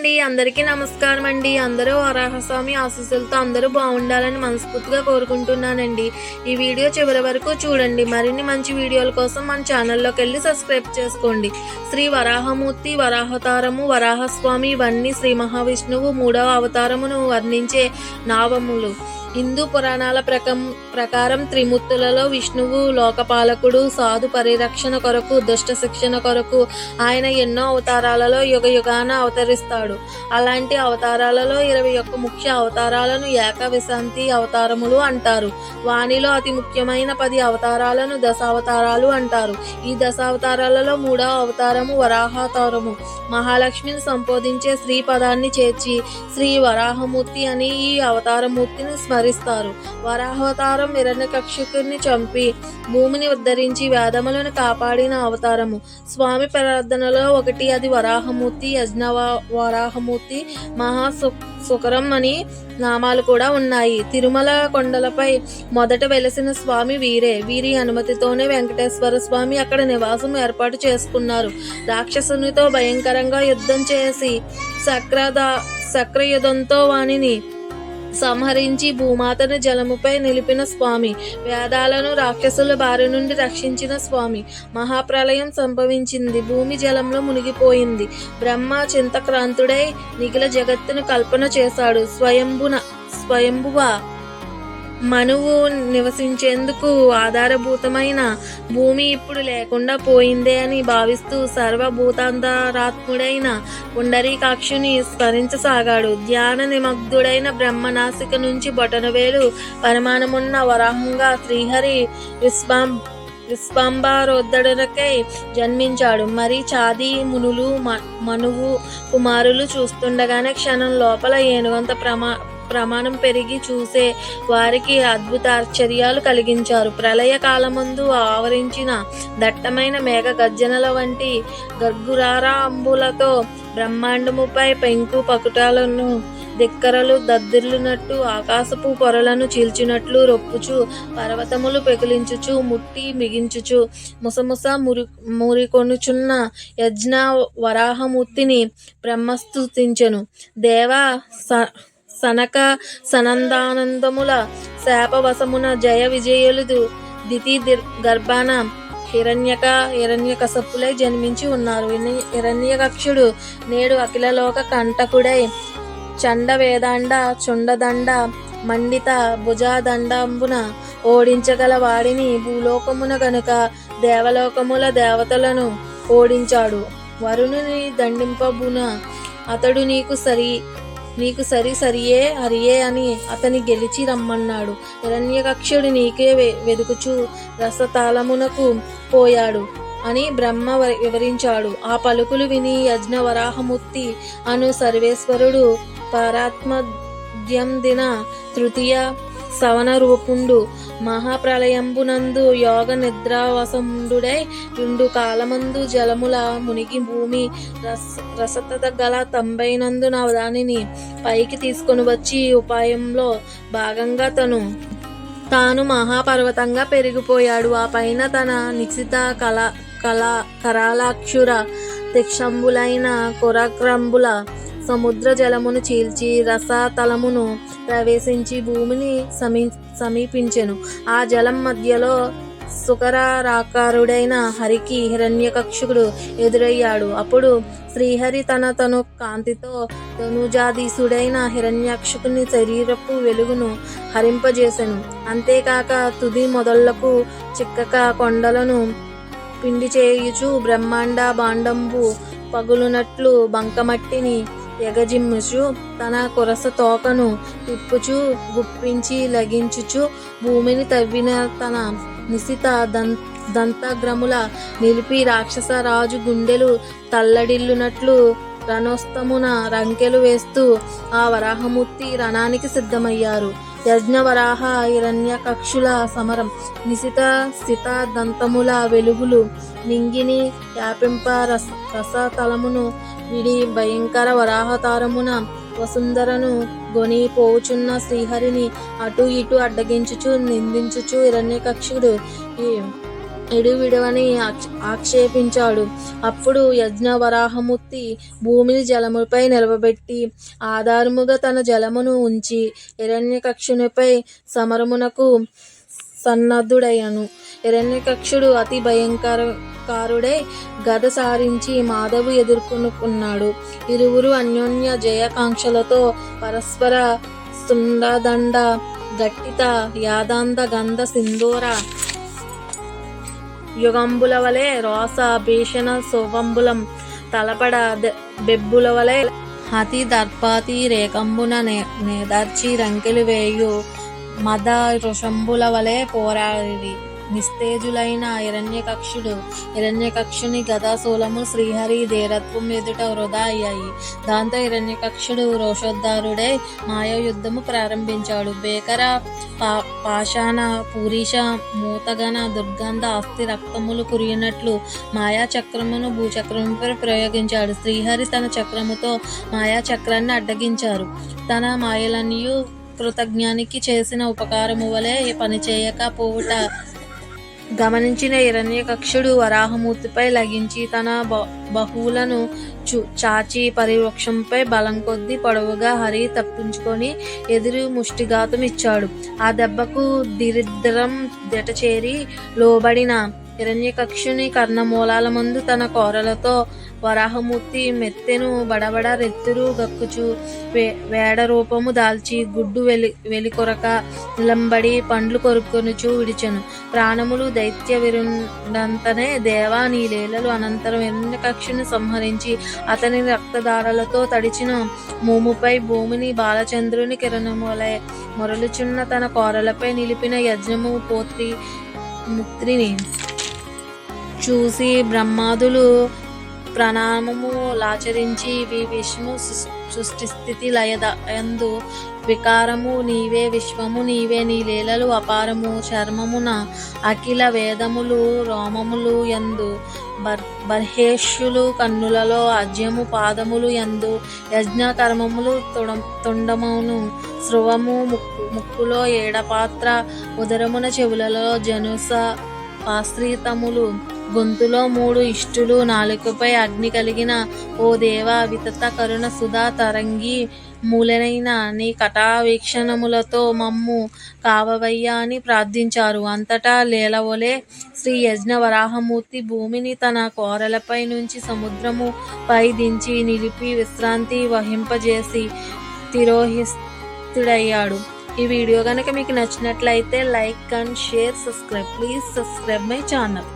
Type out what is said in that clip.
అండి. అందరికీ నమస్కారం అండి. అందరూ వరాహస్వామి ఆశీస్సులతో అందరూ బాగుండాలని మనస్ఫూర్తిగా కోరుకుంటున్నానండి. ఈ వీడియో చివరి వరకు చూడండి. మరిన్ని మంచి వీడియోల కోసం మన ఛానల్లోకి వెళ్ళి సబ్స్క్రైబ్ చేసుకోండి. శ్రీ వరాహమూర్తి వరాహతారము వరాహస్వామి ఇవన్నీ శ్రీ మహావిష్ణువు మూడవ అవతారమును వర్ణించే నావములు. హిందూ పురాణాల ప్రకం ప్రకారం త్రిమూర్తులలో విష్ణువు లోకపాలకుడు సాధు పరిరక్షణ కొరకు దుష్ట శిక్షణ కొరకు ఆయన ఎన్నో అవతారాలలో యుగ యుగాన అవతరిస్తాడు. అలాంటి అవతారాలలో ఇరవై ఒక్క ముఖ్య అవతారాలను ఏక విశాంతి అవతారములు అంటారు. వానిలో అతి ముఖ్యమైన పది అవతారాలను దశావతారాలు అంటారు. ఈ దశావతారాలలో మూడవ అవతారము వరాహావతారము మహాలక్ష్మిని సంబోధించే శ్రీ పదాన్ని చేర్చి శ్రీ వరాహమూర్తి అని ఈ అవతారమూర్తిని స్మరిస్తారు వరాహావతారం హిరణ్యకక్షకుని చంపి భూమిని ఉద్ధరించి వేదములను కాపాడిన అవతారము. స్వామి ప్రార్థనలో ఒకటి అది వరాహమూర్తి యజ్ఞవ వరాహమూర్తి మహా సుకరం అని నామాలు కూడా ఉన్నాయి. తిరుమల కొండలపై మొదట వెలసిన స్వామి వీరే. వీరి అనుమతితోనే వెంకటేశ్వర స్వామి అక్కడ నివాసం ఏర్పాటు చేసుకున్నారు. రాక్షసునితో భయంకరంగా యుద్ధం చేసి సక్రద సక్రయుధంతో వానిని సంహరించి భూమాతను జలముపై నిలిపిన స్వామి వేదాలను రాక్షసుల బారి నుండి రక్షించిన స్వామి. మహాప్రళయం సంభవించింది. భూమి జలంలో మునిగిపోయింది. బ్రహ్మ చింతక్రాంతుడై నిఖిల జగత్తును కల్పన చేశాడు. స్వయంభున స్వయంభువ? మనువు నివసించేందుకు ఆధారభూతమైన భూమి ఇప్పుడు లేకుండా పోయిందే అని భావిస్తూ సర్వభూతాంతరాత్ముడైన పుండరీకాక్షుని స్మరించసాగాడు. ధ్యాన నిమగ్ధుడైన బ్రహ్మనాసిక నుంచి బొటనవేలు పరిమాణమున్న వరాహంగా శ్రీహరి విశ్వాం విశ్వంబారోద్ధరణకై జన్మించాడు. మరి చాది మునులు మనువు కుమారులు చూస్తుండగానే క్షణం లోపల ఏనుగంత ప్రమా ప్రమాణం పెరిగి చూసే వారికి అద్భుత ఆశ్చర్యాలు కలిగించారు. ప్రళయ కాలమందు ఆవరించిన దట్టమైన మేఘ గర్జనల వంటి గర్గురారాంబులతో బ్రహ్మాండముపై పెంకు పకుటాలను దిక్కరలు దద్దిర్లునట్టు ఆకాశపు పొరలను చీల్చినట్లు రొప్పుచు పర్వతములు పెకిలించుచు ముట్టి మిగించుచు ముసముస మురి మురికొనుచున్న యజ్ఞ వరాహమూర్తిని బ్రహ్మస్తుతించెను దేవ స సనక సనందానందముల శాపవశమున జయ విజయలుదు. దితి గర్భాన హిరణ్యక హిరణ్యకసప్పులై జన్మించి ఉన్నారు. హిరణ్యకక్షుడు నేడు అఖిలలోక కంటకుడై. చండ వేదాండ చుండదండ మండిత భుజాదండంబున ఓడించగల వాడిని భూలోకమున గనుక దేవలోకముల దేవతలను ఓడించాడు. వరుణుని దండింపబున అతడు నీకు సరి నీకు సరి సరియే హరియే అని అతని గెలిచి రమ్మన్నాడు. హిరణ్యకక్షుడు నీకే వె- వెదుకుచు రసతాళమునకు పోయాడు అని బ్రహ్మ వ- వివరించాడు. ఆ పలుకులు విని యజ్ఞ వరాహమూర్తి అను సర్వేశ్వరుడు పారాత్మ దిన తృతీయ సవన రూపుండు మహాప్రళయంబునందు యోగ నిద్రావసముండుడై యుండు కాలమందు జలముల మునిగి భూమి రస రసత గల తంబైనందున దానిని పైకి తీసుకొని వచ్చి ఉపాయంలో భాగంగా తను తాను మహాపర్వతంగా పెరిగిపోయాడు. ఆ పైన తన నిశ్చిత కళ కళ కరాలాక్షుర తిక్షంబులైన కురక్రంబుల సముద్ర జలమును చీల్చి రసతలమును ప్రవేశించి భూమిని సమీ సమీపించెను. ఆ జలం మధ్యలో సుకరాకారుడైన హరికి హిరణ్యకక్షుడు ఎదురయ్యాడు. అప్పుడు శ్రీహరి తన తను కాంతితో తనుజాధీసుడైన హిరణ్యాక్షకుని శరీరపు వెలుగును హరింపజేసెను. అంతేకాక తుది మొదళ్ళకు చిక్కక కొండలను పిండి చేయుచు బ్రహ్మాండ బాండంబు పగులునట్లు బంకమట్టిని ఎగజిమ్ముచు తన కొరస తోకను తిప్పుచు గుప్పించి లగించుచు భూమిని తవ్విన తన నిశిత దం దంతగ్రముల నిలిపి రాక్షస రాజు గుండెలు తల్లడిల్లునట్లు రణోస్తమున రంకెలు వేస్తూ ఆ వరాహమూర్తి రణానికి సిద్ధమయ్యారు. యజ్ఞ వరాహ హిరణ్య కక్షుల సమరం నిశిత స్థిత దంతముల వెలుగులు నింగిని యాపింప రస రసతలమును విడి భయంకర వరాహతారమున వసుంధరను గొని పోవుచున్న శ్రీహరిని అటు ఇటు అడ్డగించుచు నిందించుచు హిరణ్యకక్షుడు కక్షుడు ఎడు విడవని ఆక్షేపించాడు. అప్పుడు యజ్ఞవరాహమూర్తి భూమిని జలముపై నిలవబెట్టి ఆధారముగా తన జలమును ఉంచి హిరణ్యకక్షునిపై సమరమునకు సన్నద్ధుడయ్యను. హిరణ్యకక్షుడు అతి భయంకర కారుడై గద సారించి మాధవు ఎదుర్కొనుకున్నాడు. ఇరువురు అన్యోన్య జయాకాంక్షలతో పరస్పర సుందదండ గట్టిత యాదాంత గంధ సింధూర యుగంబుల వలె రోస భీషణ శోభంబులం తలపడ బెబ్బుల వలె అతి దర్పాతి రేకంబున నే నేదార్చి రంకెలు వేయు మద ఋషంబుల వలె పోరాడి నిస్తేజులైన హిరణ్యకక్షుడు హిరణ్యకక్షుని గదాశూలము శ్రీహరి ధీరత్వం ఎదుట వృధా అయ్యాయి. దాంతో హిరణ్యకక్షుడు రోషోద్ధారుడై మాయ యుద్ధము ప్రారంభించాడు. బేకర పా పాషాణ పూరీష మూతగన దుర్గంధ ఆస్తి రక్తములు కురిగినట్లు మాయా చక్రమును భూచక్రముపై ప్రయోగించాడు. శ్రీహరి తన చక్రముతో మాయా చక్రాన్ని అడ్డగించారు. తన మాయలనియు కృతజ్ఞానికి చేసిన ఉపకారము వలె పని చేయకపోవుట గమనించిన హిరణ్యకక్షుడు వరాహమూర్తిపై లగించి తన బ- బహువులను చు చాచి పరివృక్షంపై బలం కొద్దీ పొడవుగా హరి తప్పించుకొని ఎదురు ముష్టిఘాతం ఇచ్చాడు. ఆ దెబ్బకు దిరిద్రం దెటచేరి లోబడిన హిరణ్యకక్షుని కర్ణమూలాల ముందు తన కోరలతో వరాహమూర్తి మెత్తెను బడబడ రెత్తురు గక్కుచు వే వేడ రూపము దాల్చి గుడ్డు వెలి వెలికొరక నిలంబడి పండ్లు కొరుక్కొనుచు విడిచెను. ప్రాణములు దైత్య విరుండంతనే దేవా నీ లీలలు అనంతరం హిరణ్యకక్షుని సంహరించి అతని రక్తధారలతో తడిచిన. మూముపై భూమిని బాలచంద్రుని కిరణములై మొరలుచున్న తన కోరలపై నిలిపిన యజ్ఞము పోత్రి ముత్రిని. చూసి బ్రహ్మాదులు ప్రణామము లాచరించి వి విష్ణు సృష్టి స్థితి లయద యందు వికారము నీవే విశ్వము నీవే నీ లీలలు అపారము చర్మమున అఖిల వేదములు రోమములు యందు బర్ బర్హేష్యులు కన్నులలో అజ్యము పాదములు యందు యజ్ఞ కర్మములు తుండమును. తొండమును స్రువము ముక్కు ముక్కులో ఏడపాత్ర ఉదరమున చెవులలో జనుస ఆశ్రితములు గొంతులో మూడు ఇష్టులు నాలుకపై అగ్ని కలిగిన ఓ దేవా వితత కరుణ సుధా తరంగి మూలనైన నీ కటావీక్షణములతో మమ్ము కావవయ్యా అని ప్రార్థించారు. అంతటా లేలవోలే శ్రీ యజ్ఞవరాహమూర్తి భూమిని తన కోరలపై నుంచి సముద్రము పై దించి నిలిపి విశ్రాంతి వహింపజేసి తిరోహిస్తుడయ్యాడు ఈ వీడియో కనుక మీకు నచ్చినట్లయితే like and share subscribe. Please subscribe my channel.